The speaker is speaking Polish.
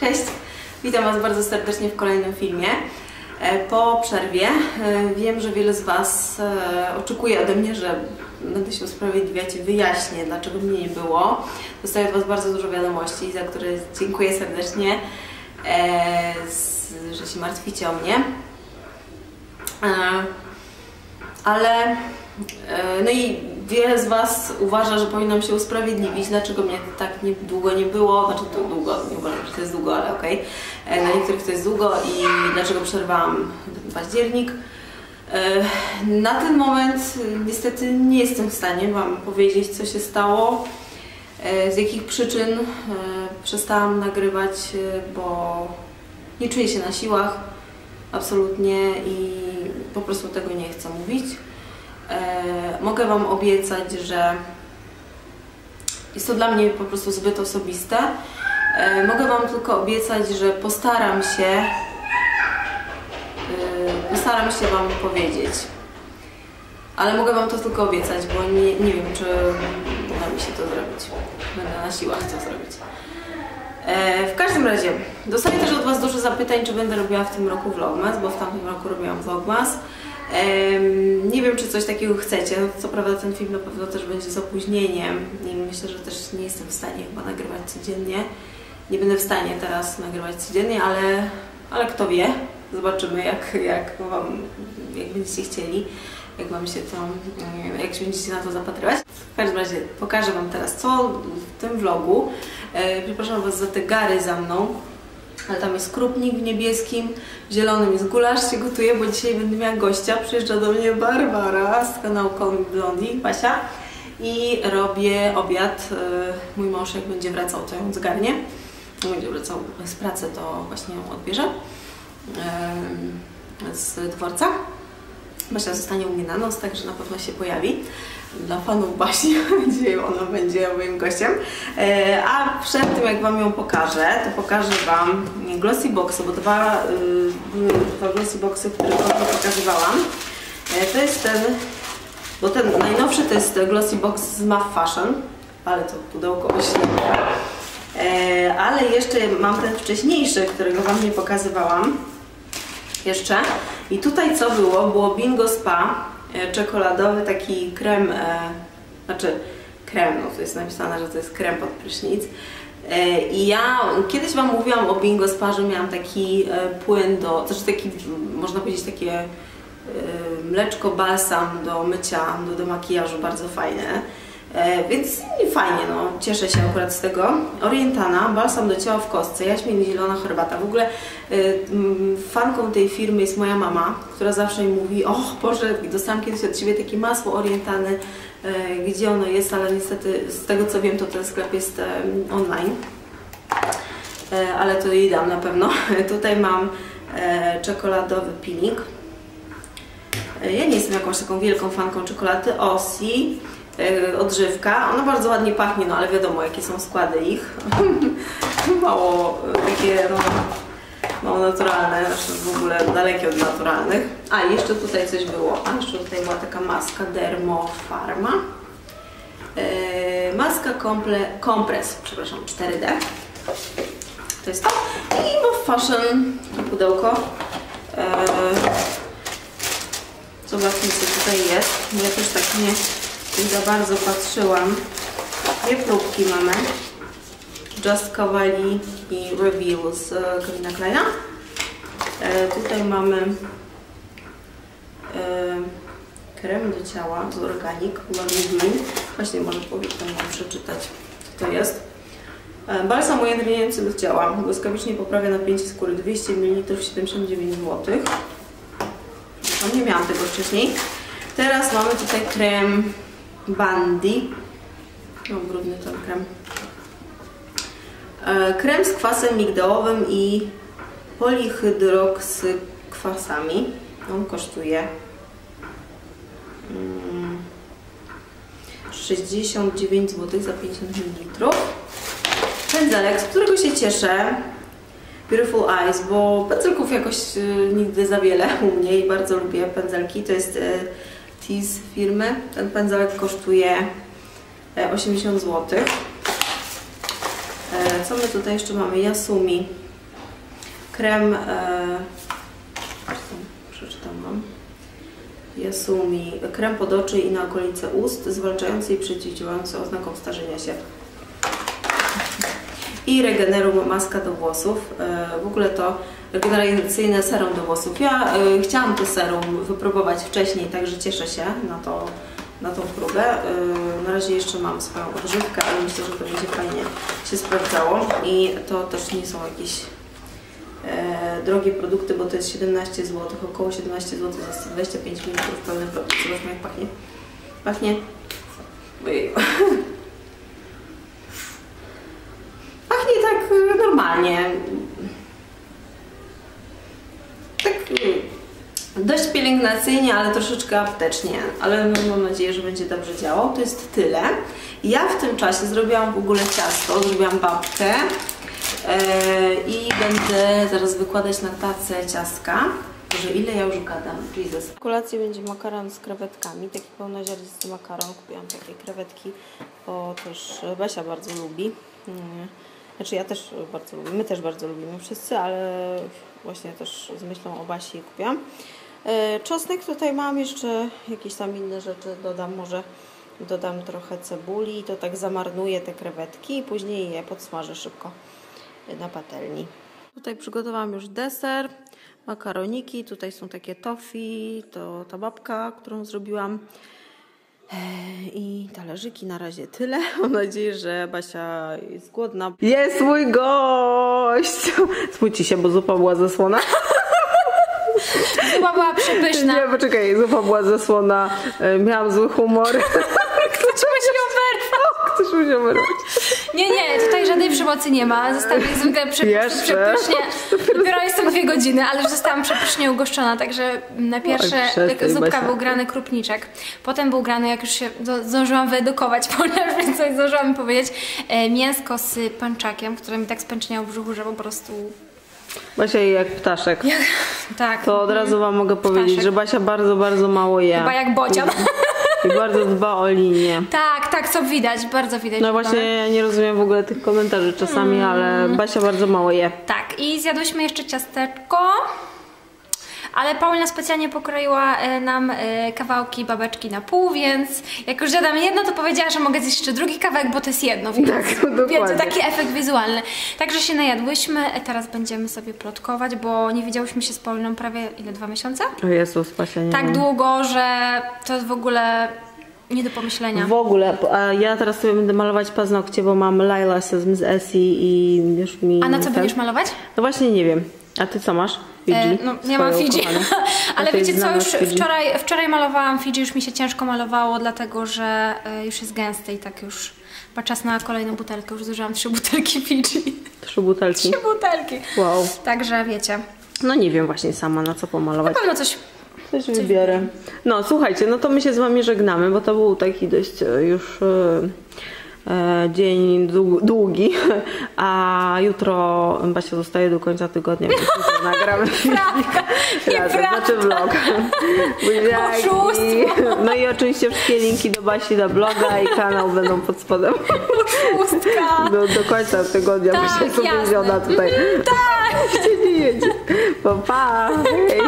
Cześć, witam Was bardzo serdecznie w kolejnym filmie. E, Po przerwie e, wiem, że wiele z Was e, oczekuje ode mnie, że będę się usprawiedliwiać i wyjaśnię, dlaczego mnie nie było. Dostaję od Was bardzo dużo wiadomości, za które dziękuję serdecznie, że się martwicie o mnie. Ale no i wiele z Was uważa, że powinnam się usprawiedliwić, dlaczego mnie tak nie, długo nie było, znaczy to długo, nie uważam, że to jest długo, ale okej. E, Dla niektórych to jest długo i dlaczego przerwałam październik. E, Na ten moment e, niestety nie jestem w stanie Wam powiedzieć, co się stało, z jakich przyczyn przestałam nagrywać, bo nie czuję się na siłach absolutnie i po prostu tego nie chcę mówić. E, mogę Wam obiecać, że jest to dla mnie po prostu zbyt osobiste. E, mogę Wam tylko obiecać, że postaram się e, postaram się Wam powiedzieć. Ale mogę Wam to tylko obiecać, bo nie, nie wiem, czy uda mi się to zrobić. Będę na siłach to zrobić. E, W każdym razie, dostaję też od Was dużo zapytań, czy będę robiła w tym roku vlogmas, bo w tamtym roku robiłam vlogmas. Nie wiem, czy coś takiego chcecie. No, co prawda ten film na pewno też będzie z opóźnieniem i myślę, że też nie jestem w stanie chyba nagrywać codziennie. Nie będę w stanie teraz nagrywać codziennie, ale, ale kto wie. Zobaczymy, jak, jak, wam, jak będziecie chcieli, jak Wam się to, jak się będziecie na to zapatrywać. W każdym razie pokażę Wam teraz, co w tym vlogu. E, Przepraszam Was za te gary za mną, ale tam jest krupnik w niebieskim, w zielonym jest gulasz, się gotuje, bo dzisiaj będę miała gościa. Przyjeżdża do mnie Barbara z kanału Call Blondie, Basia. I robię obiad. E, Mój mąż jak będzie wracał, to ją zgarnie. Jak będzie wracał z pracy, to właśnie ją odbierze e, z dworca. Basia zostanie u mnie na noc, także na pewno się pojawi. Dla fanów Basi dzisiaj ona będzie moim gościem. E, A przed tym, jak Wam ją pokażę, to pokażę Wam glossy boxy, bo dwa, y, dwa glossy boxy, które Wam pokazywałam. E, To jest ten, bo ten najnowszy to jest glossy box z MAF Fashion, ale to pudełko oślepia. E, Ale jeszcze mam ten wcześniejszy, którego Wam nie pokazywałam jeszcze. I tutaj co było? Było Bingo Spa, e, czekoladowy taki krem, e, znaczy krem, no to jest napisane, że to jest krem pod prysznic. E, I ja kiedyś Wam mówiłam o Bingo Spa, że miałam taki płyn do, znaczy taki, można powiedzieć takie mleczko balsam do mycia, do, do makijażu, bardzo fajne. E, więc fajnie, no, cieszę się akurat z tego. Orientana, balsam do ciała w kostce, jaśmin zielona herbata. W ogóle mm, fanką tej firmy jest moja mama, która zawsze mi mówi, och Boże, dostałam kiedyś od Ciebie takie masło Orientany, e, gdzie ono jest, ale niestety z tego co wiem, to ten sklep jest e, online. Ale to jej dam na pewno. Tutaj mam czekoladowy. E, Ja nie jestem jakąś taką wielką fanką czekolady Osi, odżywka. Ona bardzo ładnie pachnie, no ale wiadomo jakie są składy ich. mało e, takie no, mało naturalne, znaczy w ogóle dalekie od naturalnych. A jeszcze tutaj coś było. A jeszcze tutaj była taka maska Dermo Pharma. E, maska komple, kompres, przepraszam, 4D. To jest to. I Move Fashion pudełko. E, Zobaczmy co tutaj jest. Ja też tak nie za bardzo patrzyłam. Dwie próbki mamy. Just Cavalli i Reveal z e, Calvina Kleina. E, tutaj mamy e, krem do ciała z Organic Lovely. Właśnie może powiem Wam przeczytać co to jest. E, Balsam ujędrniający do ciała. Błyskawicznie poprawia napięcie skóry 200 ml 79 zł. No nie miałam tego wcześniej. Teraz mamy tutaj krem Bandy. No brudny ten krem. E, Krem z kwasem migdałowym i polihydroksykwasami. On kosztuje mm, 69 zł za 50 ml. Pędzelek, z którego się cieszę. Beautiful Eyes, bo pędzelków jakoś y, nigdy za wiele u mnie i bardzo lubię pędzelki. To jest Tease firmy. Ten pędzelek kosztuje e, 80 zł. E, co my tutaj jeszcze mamy? Yasumi krem, e, przeczytam wam, Yasumi, krem pod oczy i na okolice ust, zwalczający i przeciwdziałający oznakom starzenia się. I Regenerum maska do włosów. E, W ogóle to regeneracyjne serum do włosów. Ja e, chciałam to serum wypróbować wcześniej, także cieszę się na, to, na tą próbę. E, Na razie jeszcze mam swoją odżywkę, ale myślę, że to będzie fajnie się sprawdzało. I to też nie są jakieś drogie produkty, bo to jest 17 zł, około 17 zł za 125 ml pełny produkt. Zobaczmy jak pachnie. Pachnie tak y, normalnie. Tak y, dość pielęgnacyjnie, ale troszeczkę aptecznie. Ale mam nadzieję, że będzie dobrze działał. To jest tyle. Ja w tym czasie zrobiłam w ogóle ciasto, zrobiłam babkę. E, I będę zaraz wykładać na tacę ciastka. Boże, ile ja już gadam, Jesus. W kolacji będzie makaron z krewetkami, taki pełnoziarnisty makaron. Kupiłam takie krewetki, bo też Basia bardzo lubi. Mm, Znaczy ja też bardzo lubię, my też bardzo lubimy wszyscy, ale właśnie też z myślą o Basi kupiłam. E, Czosnek tutaj mam jeszcze, jakieś tam inne rzeczy dodam, może dodam trochę cebuli, to tak zamarnuję te krewetki i później je podsmażę szybko na patelni. Tutaj przygotowałam już deser, makaroniki, tutaj są takie tofi, to ta babka, którą zrobiłam. I talerzyki na razie tyle. Mam nadzieję, że Basia jest głodna. Jest mój gość! Smuci się, bo zupa była zasłona. Chyba była przepyszna. Nie, poczekaj, zupa była zasłona. E, Miałam zły humor. Się oberwać. Chcesz mi się wyrwać? Nie, nie, tutaj żadnej przemocy nie ma. Zostałam jak zwykle prze, Jeszcze? przepysznie. Dopiero jestem dwie godziny, ale już zostałam przepysznie ugoszczona, także na pierwsze tak, zupka był grany krupniczek. Potem był grany, jak już się zdążyłam wyedukować, ponieważ coś zdążyłam powiedzieć, e, mięsko z panczakiem, które mi tak spęczniało w brzuchu, że po prostu... Basia je jak ptaszek. Tak. To od razu wam mogę powiedzieć, Ptaszek. że Basia bardzo, bardzo mało je. Chyba jak bocian. I bardzo dba o linię. tak, tak, co widać, bardzo widać. No właśnie, ja nie rozumiem w ogóle tych komentarzy czasami, Mm. ale Basia bardzo mało je. Tak, i zjadłyśmy jeszcze ciasteczko. Ale Paulina specjalnie pokroiła e, nam e, kawałki babeczki na pół, więc jak już zjadam jedno, to powiedziała, że mogę zjeść jeszcze drugi kawałek, bo to jest jedno. Więc, Tak, dokładnie. więc taki efekt wizualny. Także się najadłyśmy, e, teraz będziemy sobie plotkować, bo nie widziałyśmy się z Pauliną prawie ile, dwa miesiące? O Jezus, Basia nie Tak długo, że to jest w ogóle nie do pomyślenia. W ogóle, a ja teraz sobie będę malować paznokcie, bo mam Laila z Essie i już mi... A na co będziesz malować? No właśnie nie wiem. A ty co masz? Fiji? E, no, ja mam Fidżi. Ale wiecie co, już Fidżi. wczoraj, wczoraj malowałam Fidżi, już mi się ciężko malowało, dlatego że e, już jest gęsty i tak już ma czas na kolejną butelkę. Już zużyłam trzy butelki Fidżi. Trzy butelki. Trzy butelki. Wow. Także wiecie, No nie wiem właśnie sama na co pomalować. na pewno coś... Coś wybiorę. No słuchajcie, no to my się z wami żegnamy, bo to był taki dość e, już dzień dłu- długi, a jutro Basia zostaje do końca tygodnia, więc jutro nagramy filmik razem, znaczy vlog. Buziaki. No i oczywiście wszystkie linki do Basi do bloga i kanał będą pod spodem do, do końca tygodnia, Tak, Basia jest uwięziona tutaj. Tak. Gdzie nie jedzie. Pa, pa. Hej.